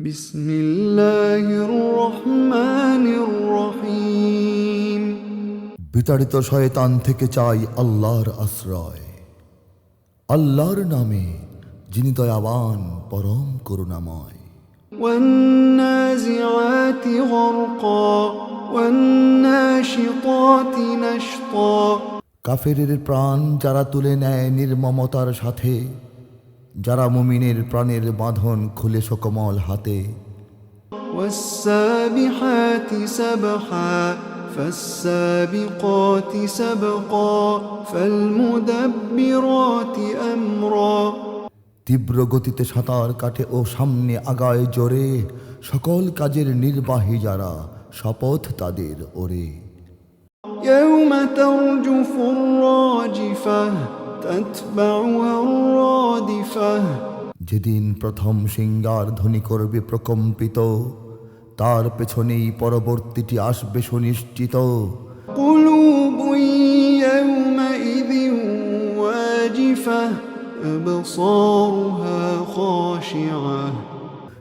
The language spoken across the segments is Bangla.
بسم الله الرحمن الرحيم বিতাড়িত শয়তান থেকে চাই আল্লাহর আশ্রয় আল্লাহর নামে যিনি দয়াবান পরম করুণাময় والنازعات غرقا والناشطات نشطا কাফেরের প্রাণ যারা তুলে নেয় নির্মমতার সাথে যারা মুমিনের প্রাণের বাঁধন খুলে সকমল হাতে والسابحات سبحا فالسابقات سبقا فالمدبرات أمرا তীব্র গতিতে সাঁতার কাটে ও সামনে আগায় জোরে সকল কাজের নির্বাহী যারা শপথ তাদের ওরে يوم ترجف الراجفة تتبعها الرادفة যেদিন প্রথম সিঙ্গার ধ্বনি করবে প্রকম্পিত তার পেছনেই পরবর্তীটি আসবে সুনিশ্চিত قلوب يومئذ واجفة أبصارها خاشعة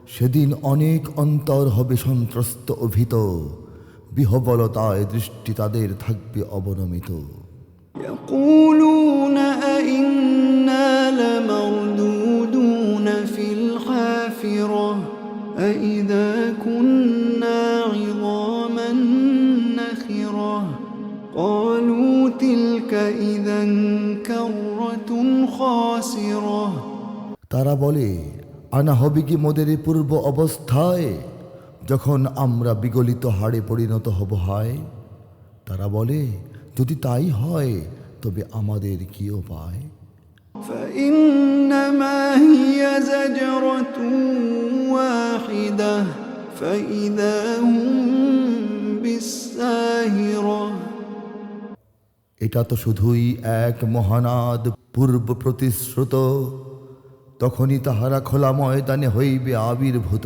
সেদিন অনেক অন্তর হবে সন্ত্রস্ত অভিত বিহবলতায় দৃষ্টি তাদের থাকবে অবনমিত يقولون الحافرة أئذا كنا عظاما نخرة قالوا تلك إذا كرة خاسرة তারা বলে আনা হবে কি মোদের এ পূর্ব অবস্থায় যখন আমরা বিগলিত হাড়ে পরিণত হব হয় তারা বলে যদি তাই হয় তবে আমাদের কি উপায় فإنما هي زجرة واحدة فإذا هم بالساهرة এটা তো শুধুই এক মহানাদ পূর্ব প্রতিশ্রুত তখনই তাহারা খোলা ময়দানে হইবে আবির্ভূত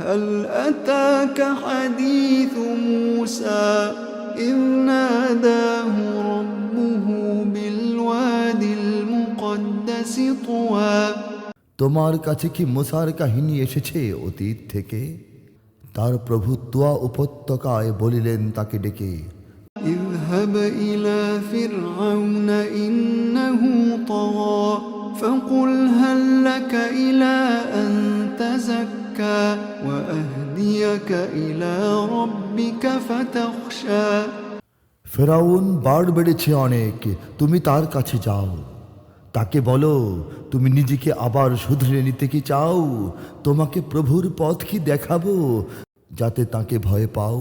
هل أتاك حديث موسى إذ ناداه ربه بالواد المقدس طوى তোমার কাছে কি মুসার কাহিনী এসেছে অতীত থেকে তার প্রভু তুয়া উপত্যকায় বলিলেন তাকে ডেকে اذهب إلى فرعون إنه طغى فقل هل لك إلى أن تزكى وأهديك إلى ربك فتخشى ফেরাউন বাড় বেড়েছে অনেক তুমি তার কাছে যাও তাকে বলো তুমি নিজেকে আবার শুধরে নিতে কি চাও তোমাকে প্রভুর পথ কি দেখাবো যাতে তাকে ভয় পাও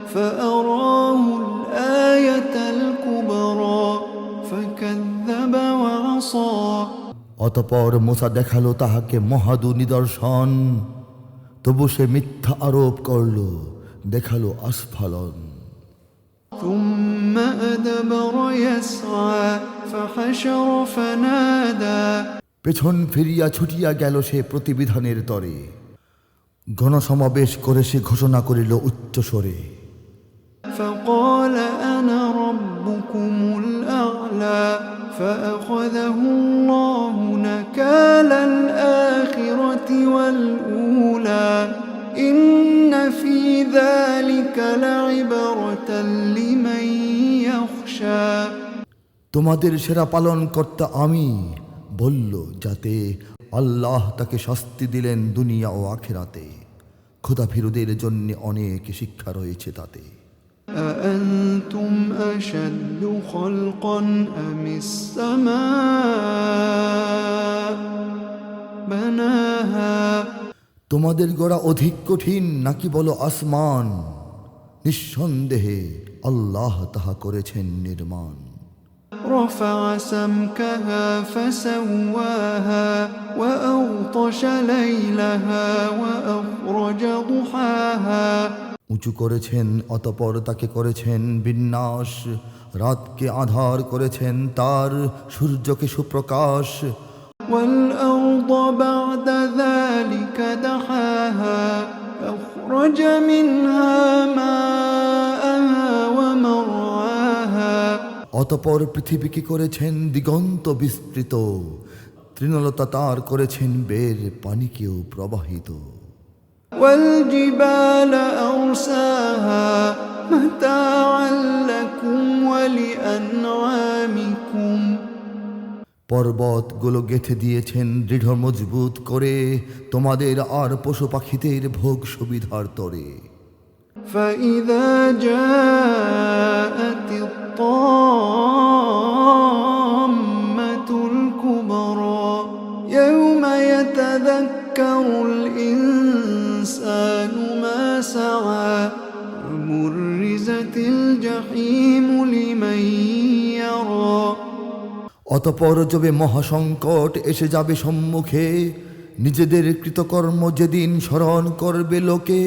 فأراه الآية الكبرى فكذب وعصى অতপর মোসা দেখালো তাহাকে মহাদু নিদর্শন তবু সে মিথ্যা আরোপ করল দেখালো আস্ফালন ثم أدبر يسعى فحشر فنادى পেছন ফিরিয়া ছুটিয়া গেল সে প্রতিবিধানের তরে গণসমাবেশ করে সে ঘোষণা করিল উচ্চস্বরে فقال أنا ربكم الأعلى فأخذه الله نكال الآخرة তোমাদের সেরা পালন কর্তা আমি বলল যাতে আল্লাহ তাকে শাস্তি দিলেন দুনিয়া ও আখেরাতে খোদা ফিরুদের জন্য অনেক শিক্ষা রয়েছে তাতে أأنتم أشد خلقا أم السماء بناها তোমাদের গোড়া অধিক কঠিন নাকি বলো আসমান নিঃসন্দেহে আল্লাহ তাহা করেছেন নির্মাণ رفع سمكها فسواها وأغطش ليلها وأخرج ضحاها উঁচু করেছেন অতপর তাকে করেছেন বিন্যাস রাতকে আধার করেছেন তার সূর্যকে সুপ্রকাশ والأرض بعد ذلك دحاها أخرج منها ماءها অতপর পৃথিবীকে করেছেন দিগন্ত বিস্তৃত তৃণলতা তার করেছেন বের পানিকেও প্রবাহিত والجبال أرساها متاعا لكم ولأنعامكم পর্বতগুলো গেথে দিয়েছেন দৃঢ় মজবুত করে তোমাদের আর পশু পাখিদের ভোগ সুবিধার তরে فإذا جاءت الطامة الكبرى يوم يتذكر الإنسان ما سعى وبرزت الجحيم لمن يرى অতপর যবে মহাসংকট এসে যাবে সম্মুখে নিজেদের কৃতকর্ম যেদিন স্মরণ করবে লোকে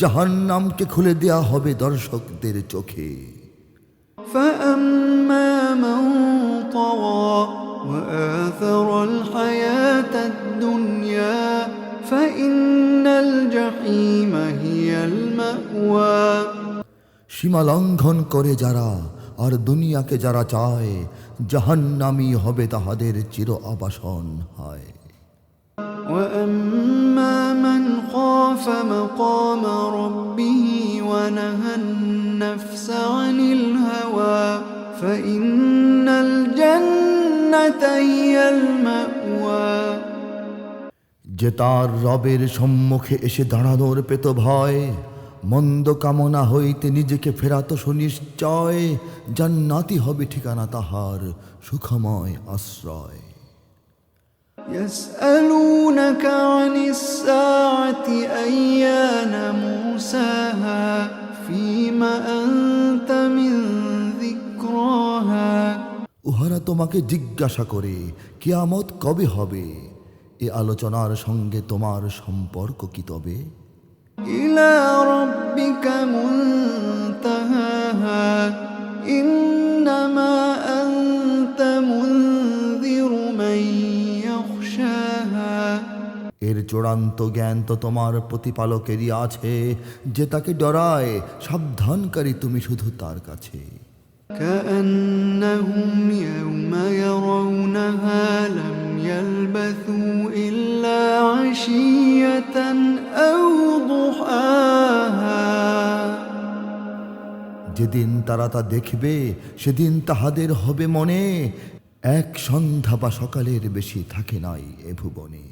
জাহান্নামকে খুলে দেয়া হবে দর্শকদের চোখে فأما من طغى وآثر الحياة الدنيا فإن الجحيم هي المأوى সীমা লঙ্ঘন করে যারা আর দুনিয়াকে যারা চায় জাহান্নামি হবে তাহাদের চির আবাসন হয় وأما من خاف مقام ربه ونهى النفس عن الهوى فإن الجنة هي المأوى যে তার রবের সম্মুখে এসে দাঁড়ানোর পেত ভয় মন্দ কামনা হইতে নিজেকে ফেরাত সুনিশ্চয় জান্নাতি হবে ঠিকানা তাহার সুখময় আশ্রয় يسألونك عن الساعة أيان موساها فيما أنت তোমাকে জিজ্ঞাসা করে কিয়ামত কবে হবে এ আলোচনার সঙ্গে তোমার সম্পর্ক কি তবে إلى ربك منتهاها إنما أنت منذر من يخشاها এর চূড়ান্ত জ্ঞান তো তোমার প্রতিপালকেরই আছে যে তাকে ডরায় সাবধানকারী তুমি শুধু তার কাছে كأنهم يوم يرونها لم يلبثوا إلا عشية أو ضحاها যেদিন তারা তা দেখবে সেদিন তাহাদের হবে মনে এক সন্ধ্যা বা সকালের বেশি থাকে নাই এ ভুবনে